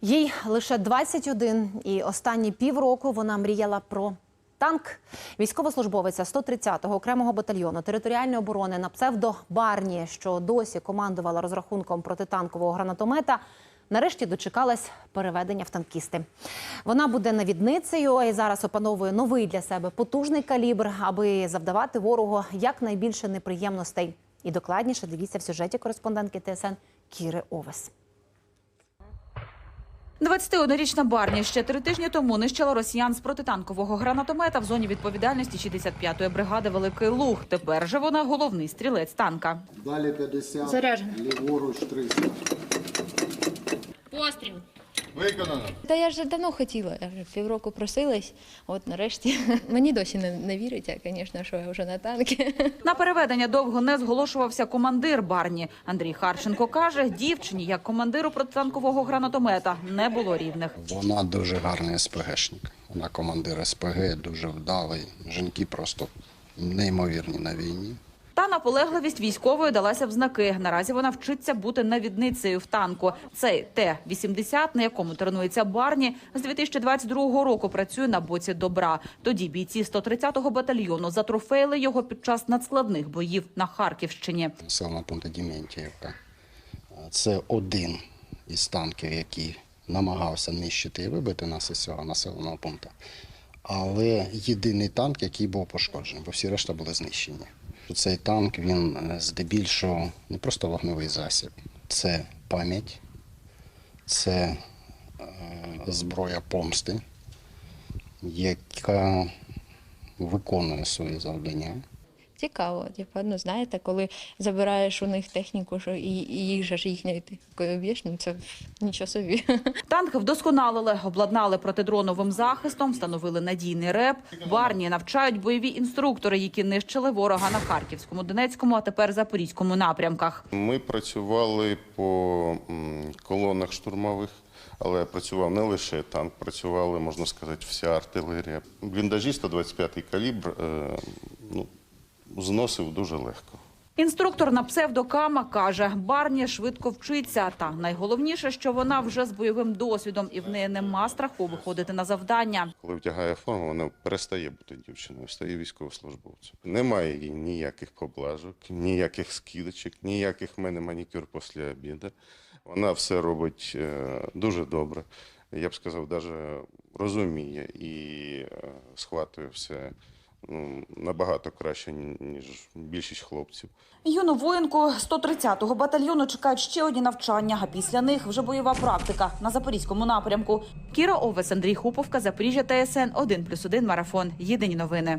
Їй лише 21, і останні півроку вона мріяла про танк. Військовослужбовиця 130-го окремого батальйону територіальної оборони на псевдо Барні, що досі командувала розрахунком протитанкового гранатомета. Нарешті дочекалась переведення в танкісти. Вона буде навідницею і зараз опановує новий для себе потужний калібр, аби завдавати ворогу якнайбільше неприємностей. І докладніше дивіться в сюжеті кореспондентки ТСН Кіри Овес. 21-річна Барні ще три тижні тому нищила росіян з протитанкового гранатомета в зоні відповідальності 65-ї бригади Великий Луг. Тепер же вона головний стрілець танка. Далі 50, Заряджено. ліворуч 300. Постріл. Виконано. Та я вже давно хотіла, я вже півроку просилась, от нарешті. Мені досі не, не віриться, звісно, що я вже на танки. На переведення довго не зголошувався командир Барні. Андрій Харченко каже, дівчині, як командиру протитанкового гранатомета, не було рівних. Вона дуже гарний СПГшник. Вона командир СПГ, дуже вдалий. Жінки просто неймовірні на війні. Наполегливість військової далася в знаки. Наразі вона вчиться бути навідницею в танку. Цей Т-80, на якому тренується Барні, з 2022 року працює на боці добра. Тоді бійці 130-го батальйону затрофеїли його під час надскладних боїв на Харківщині. Населеного пункту Діментіївка. Це один із танків, який намагався нищити і вибити нас із цього населеного пункту. Але єдиний танк, який був пошкоджений, бо всі решта були знищені. Цей танк він е, здебільшого не просто вогневий засіб, це пам'ять, це е, зброя помсти, яка виконує свої завдання. Цікаво, типу, ну знаєте, коли забираєш у них техніку, що і, і їх же ж їхньої такої б'єш, ну це нічого собі. Танк вдосконалили, обладнали протидроновим захистом, встановили надійний реп. Барні навчають бойові інструктори, які нищили ворога на Харківському, Донецькому, а тепер Запорізькому напрямках. Ми працювали по колонах штурмових, але працював не лише танк, працювали, можна сказати, вся артилерія. Бліндажі 125 калібр е, ну, зносив дуже легко. Інструктор на псевдокама каже, Барні швидко вчиться. Та найголовніше, що вона вже з бойовим досвідом, і в неї нема страху виходити на завдання. Коли вдягає форму, вона перестає бути дівчиною, стає військовослужбовцем. Немає їй ніяких поблажок, ніяких скидочок, ніяких в мене манікюр після обіду. Вона все робить е, дуже добре. Я б сказав, навіть розуміє і е, схватує все ну, набагато краще, ніж більшість хлопців. Юну воїнку 130-го батальйону чекають ще одні навчання, а після них вже бойова практика на Запорізькому напрямку. Кіра Овес, Андрій Хуповка, Запоріжжя ТСН 1+,1 марафон. Єдині новини.